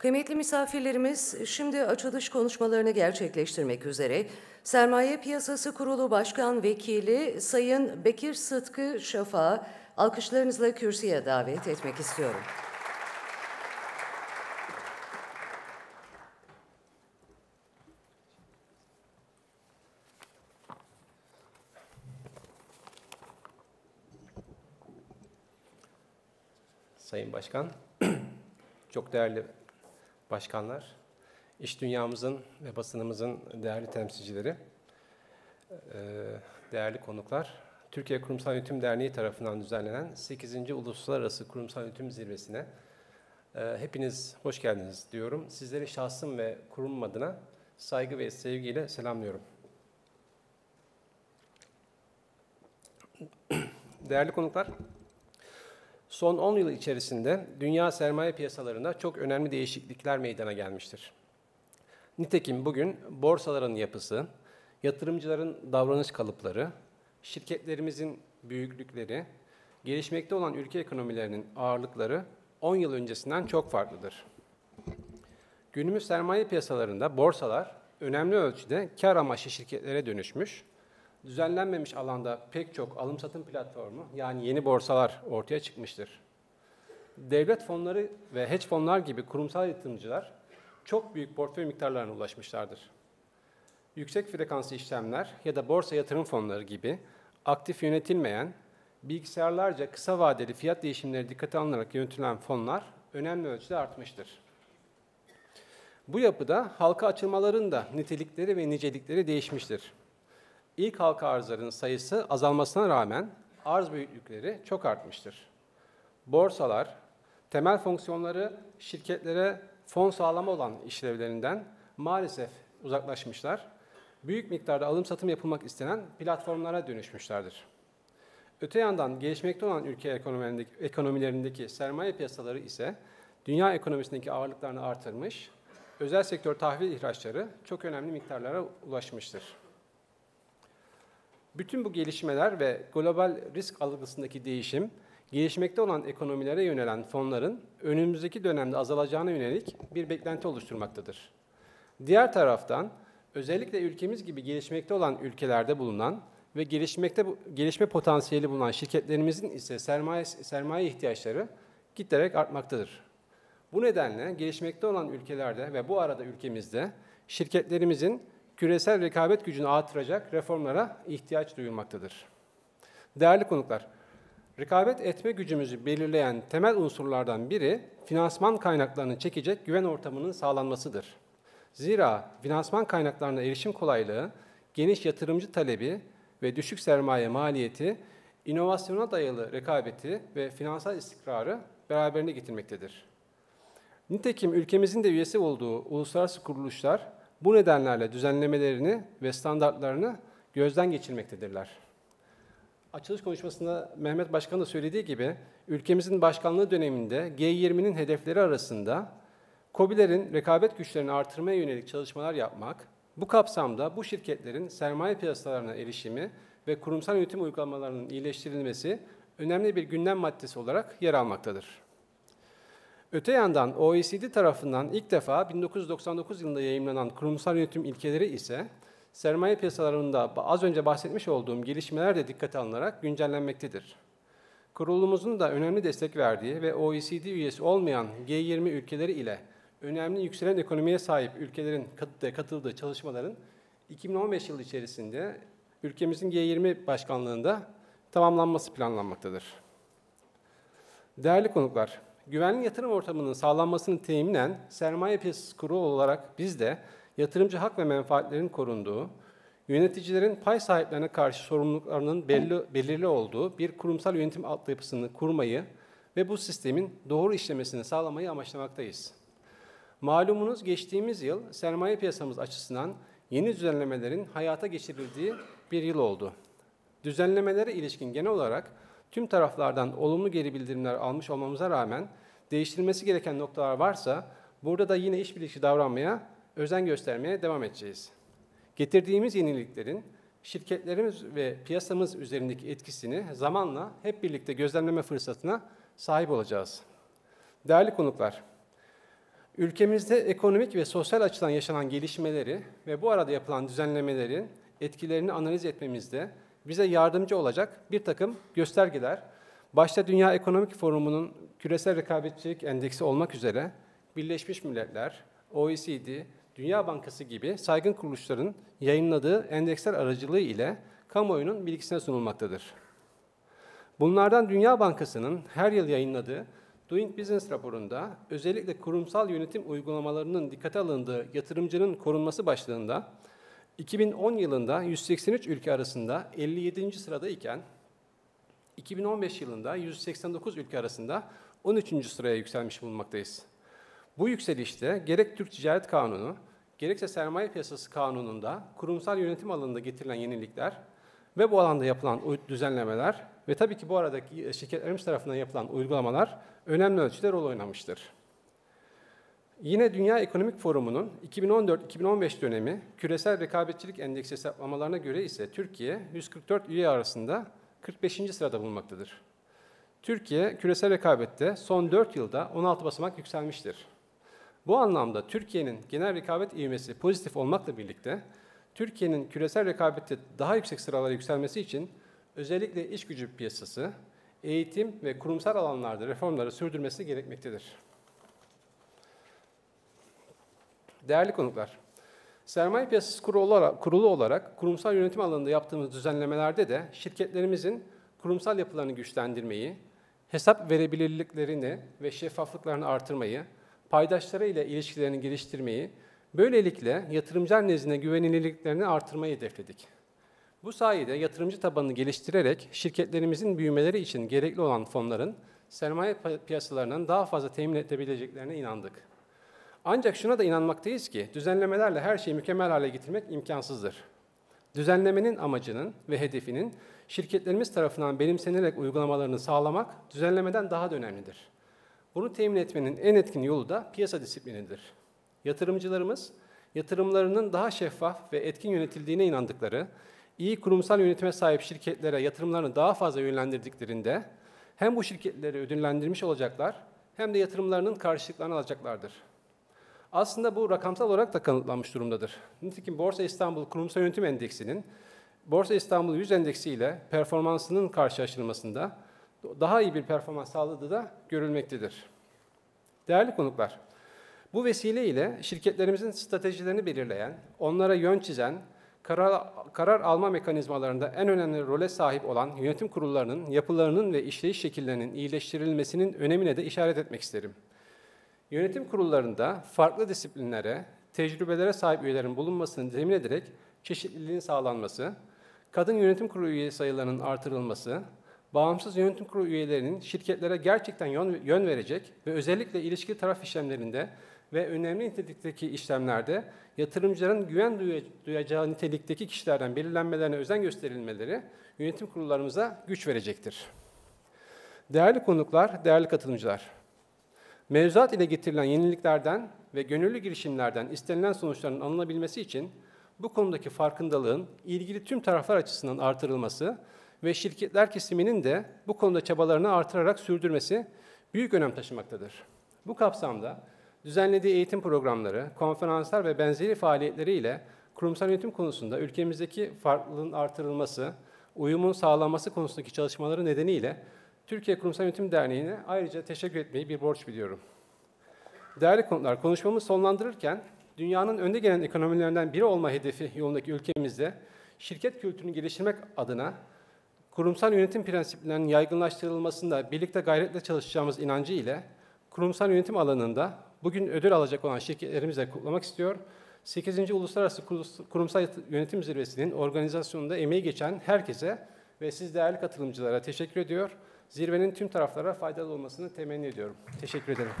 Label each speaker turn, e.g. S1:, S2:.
S1: Kıymetli misafirlerimiz, şimdi açılış konuşmalarını gerçekleştirmek üzere Sermaye Piyasası Kurulu Başkan Vekili Sayın Bekir Sıtkı Şafa alkışlarınızla kürsüye davet etmek istiyorum.
S2: Sayın Başkan, çok değerli başkanlar, iş dünyamızın ve basınımızın değerli temsilcileri, değerli konuklar, Türkiye Kurumsal Yönetim Derneği tarafından düzenlenen 8. Uluslararası Kurumsal Yönetim Zirvesi'ne hepiniz hoş geldiniz diyorum. Sizleri şahsım ve kurum adına saygı ve sevgiyle selamlıyorum. Değerli konuklar, Son 10 yıl içerisinde dünya sermaye piyasalarında çok önemli değişiklikler meydana gelmiştir. Nitekim bugün borsaların yapısı, yatırımcıların davranış kalıpları, şirketlerimizin büyüklükleri, gelişmekte olan ülke ekonomilerinin ağırlıkları 10 yıl öncesinden çok farklıdır. Günümüz sermaye piyasalarında borsalar önemli ölçüde kar amaçlı şirketlere dönüşmüş düzenlenmemiş alanda pek çok alım-satım platformu yani yeni borsalar ortaya çıkmıştır. Devlet fonları ve hedge fonlar gibi kurumsal yatırımcılar çok büyük portföy miktarlarına ulaşmışlardır. Yüksek frekanslı işlemler ya da borsa yatırım fonları gibi aktif yönetilmeyen, bilgisayarlarca kısa vadeli fiyat değişimleri dikkate alınarak yönetilen fonlar önemli ölçüde artmıştır. Bu yapıda halka açılmaların da nitelikleri ve nicelikleri değişmiştir ilk halka arzların sayısı azalmasına rağmen arz büyüklükleri çok artmıştır. Borsalar, temel fonksiyonları şirketlere fon sağlama olan işlevlerinden maalesef uzaklaşmışlar. Büyük miktarda alım satım yapılmak istenen platformlara dönüşmüşlerdir. Öte yandan gelişmekte olan ülke ekonomilerindeki, ekonomilerindeki sermaye piyasaları ise dünya ekonomisindeki ağırlıklarını artırmış, özel sektör tahvil ihraçları çok önemli miktarlara ulaşmıştır. Bütün bu gelişmeler ve global risk algısındaki değişim, gelişmekte olan ekonomilere yönelen fonların önümüzdeki dönemde azalacağına yönelik bir beklenti oluşturmaktadır. Diğer taraftan özellikle ülkemiz gibi gelişmekte olan ülkelerde bulunan ve gelişmekte gelişme potansiyeli bulunan şirketlerimizin ise sermaye sermaye ihtiyaçları giderek artmaktadır. Bu nedenle gelişmekte olan ülkelerde ve bu arada ülkemizde şirketlerimizin küresel rekabet gücünü artıracak reformlara ihtiyaç duyulmaktadır. Değerli konuklar, rekabet etme gücümüzü belirleyen temel unsurlardan biri finansman kaynaklarını çekecek güven ortamının sağlanmasıdır. Zira finansman kaynaklarına erişim kolaylığı, geniş yatırımcı talebi ve düşük sermaye maliyeti, inovasyona dayalı rekabeti ve finansal istikrarı beraberine getirmektedir. Nitekim ülkemizin de üyesi olduğu uluslararası kuruluşlar bu nedenlerle düzenlemelerini ve standartlarını gözden geçirmektedirler. Açılış konuşmasında Mehmet Başkan da söylediği gibi ülkemizin başkanlığı döneminde G20'nin hedefleri arasında COBİ'lerin rekabet güçlerini artırmaya yönelik çalışmalar yapmak, bu kapsamda bu şirketlerin sermaye piyasalarına erişimi ve kurumsal yönetim uygulamalarının iyileştirilmesi önemli bir gündem maddesi olarak yer almaktadır. Öte yandan OECD tarafından ilk defa 1999 yılında yayınlanan kurumsal yönetim ilkeleri ise sermaye piyasalarında az önce bahsetmiş olduğum gelişmeler de dikkate alınarak güncellenmektedir. Kurulumuzun da önemli destek verdiği ve OECD üyesi olmayan G20 ülkeleri ile önemli yükselen ekonomiye sahip ülkelerin katıldığı çalışmaların 2015 yılı içerisinde ülkemizin G20 başkanlığında tamamlanması planlanmaktadır. Değerli konuklar, güvenli yatırım ortamının sağlanmasını teminen sermaye piyasası kurulu olarak biz de yatırımcı hak ve menfaatlerin korunduğu, yöneticilerin pay sahiplerine karşı sorumluluklarının belli, belirli olduğu bir kurumsal yönetim altyapısını kurmayı ve bu sistemin doğru işlemesini sağlamayı amaçlamaktayız. Malumunuz geçtiğimiz yıl sermaye piyasamız açısından yeni düzenlemelerin hayata geçirildiği bir yıl oldu. Düzenlemelere ilişkin genel olarak tüm taraflardan olumlu geri bildirimler almış olmamıza rağmen değiştirilmesi gereken noktalar varsa burada da yine işbirlikçi davranmaya, özen göstermeye devam edeceğiz. Getirdiğimiz yeniliklerin şirketlerimiz ve piyasamız üzerindeki etkisini zamanla hep birlikte gözlemleme fırsatına sahip olacağız. Değerli konuklar, Ülkemizde ekonomik ve sosyal açıdan yaşanan gelişmeleri ve bu arada yapılan düzenlemelerin etkilerini analiz etmemizde bize yardımcı olacak bir takım göstergeler, başta Dünya Ekonomik Forumu'nun küresel rekabetçilik endeksi olmak üzere Birleşmiş Milletler, OECD, Dünya Bankası gibi saygın kuruluşların yayınladığı endeksler aracılığı ile kamuoyunun bilgisine sunulmaktadır. Bunlardan Dünya Bankası'nın her yıl yayınladığı Doing Business raporunda özellikle kurumsal yönetim uygulamalarının dikkate alındığı yatırımcının korunması başlığında 2010 yılında 183 ülke arasında 57. sırada iken 2015 yılında 189 ülke arasında 13. sıraya yükselmiş bulunmaktayız. Bu yükselişte gerek Türk Ticaret Kanunu, gerekse Sermaye Piyasası Kanunu'nda kurumsal yönetim alanında getirilen yenilikler ve bu alanda yapılan düzenlemeler ve tabii ki bu aradaki şirketlerimiz tarafından yapılan uygulamalar önemli ölçüde rol oynamıştır. Yine Dünya Ekonomik Forumu'nun 2014-2015 dönemi küresel rekabetçilik endeksi hesaplamalarına göre ise Türkiye 144 üye arasında 45. sırada bulunmaktadır. Türkiye küresel rekabette son 4 yılda 16 basamak yükselmiştir. Bu anlamda Türkiye'nin genel rekabet ivmesi pozitif olmakla birlikte Türkiye'nin küresel rekabette daha yüksek sıralara yükselmesi için özellikle iş gücü piyasası, eğitim ve kurumsal alanlarda reformları sürdürmesi gerekmektedir. Değerli konuklar, sermaye piyasası kurulu olarak, kurulu olarak kurumsal yönetim alanında yaptığımız düzenlemelerde de şirketlerimizin kurumsal yapılarını güçlendirmeyi, hesap verebilirliklerini ve şeffaflıklarını artırmayı, paydaşları ile ilişkilerini geliştirmeyi, böylelikle yatırımcılar nezdinde güvenilirliklerini artırmayı hedefledik. Bu sayede yatırımcı tabanını geliştirerek şirketlerimizin büyümeleri için gerekli olan fonların sermaye piyasalarından daha fazla temin edebileceklerine inandık. Ancak şuna da inanmaktayız ki düzenlemelerle her şeyi mükemmel hale getirmek imkansızdır. Düzenlemenin amacının ve hedefinin şirketlerimiz tarafından benimsenerek uygulamalarını sağlamak düzenlemeden daha da önemlidir. Bunu temin etmenin en etkin yolu da piyasa disiplinidir. Yatırımcılarımız yatırımlarının daha şeffaf ve etkin yönetildiğine inandıkları, iyi kurumsal yönetime sahip şirketlere yatırımlarını daha fazla yönlendirdiklerinde hem bu şirketleri ödüllendirmiş olacaklar hem de yatırımlarının karşılıklarını alacaklardır. Aslında bu rakamsal olarak da kanıtlanmış durumdadır. Nitekim Borsa İstanbul Kurumsal Yönetim Endeksinin Borsa İstanbul 100 Endeksi ile performansının karşılaştırılmasında daha iyi bir performans sağladığı da görülmektedir. Değerli konuklar, bu vesile ile şirketlerimizin stratejilerini belirleyen, onlara yön çizen, karar, karar alma mekanizmalarında en önemli role sahip olan yönetim kurullarının yapılarının ve işleyiş şekillerinin iyileştirilmesinin önemine de işaret etmek isterim. Yönetim kurullarında farklı disiplinlere, tecrübelere sahip üyelerin bulunmasını temin ederek çeşitliliğin sağlanması, kadın yönetim kurulu üye sayılarının artırılması, bağımsız yönetim kurulu üyelerinin şirketlere gerçekten yön, yön verecek ve özellikle ilişki taraf işlemlerinde ve önemli nitelikteki işlemlerde yatırımcıların güven duyacağı nitelikteki kişilerden belirlenmelerine özen gösterilmeleri yönetim kurullarımıza güç verecektir. Değerli konuklar, değerli katılımcılar, mevzuat ile getirilen yeniliklerden ve gönüllü girişimlerden istenilen sonuçların alınabilmesi için bu konudaki farkındalığın ilgili tüm taraflar açısından artırılması ve şirketler kesiminin de bu konuda çabalarını artırarak sürdürmesi büyük önem taşımaktadır. Bu kapsamda düzenlediği eğitim programları, konferanslar ve benzeri faaliyetleriyle kurumsal yönetim konusunda ülkemizdeki farklılığın artırılması, uyumun sağlanması konusundaki çalışmaları nedeniyle Türkiye Kurumsal Yönetim Derneği'ne ayrıca teşekkür etmeyi bir borç biliyorum. Değerli konuklar, konuşmamı sonlandırırken dünyanın önde gelen ekonomilerinden biri olma hedefi yolundaki ülkemizde şirket kültürünü geliştirmek adına kurumsal yönetim prensiplerinin yaygınlaştırılmasında birlikte gayretle çalışacağımız inancı ile kurumsal yönetim alanında bugün ödül alacak olan şirketlerimizle kutlamak istiyor. 8. Uluslararası Kurumsal Yönetim Zirvesi'nin organizasyonunda emeği geçen herkese ve siz değerli katılımcılara teşekkür ediyor. Zirvenin tüm taraflara faydalı olmasını temenni ediyorum. Teşekkür ederim.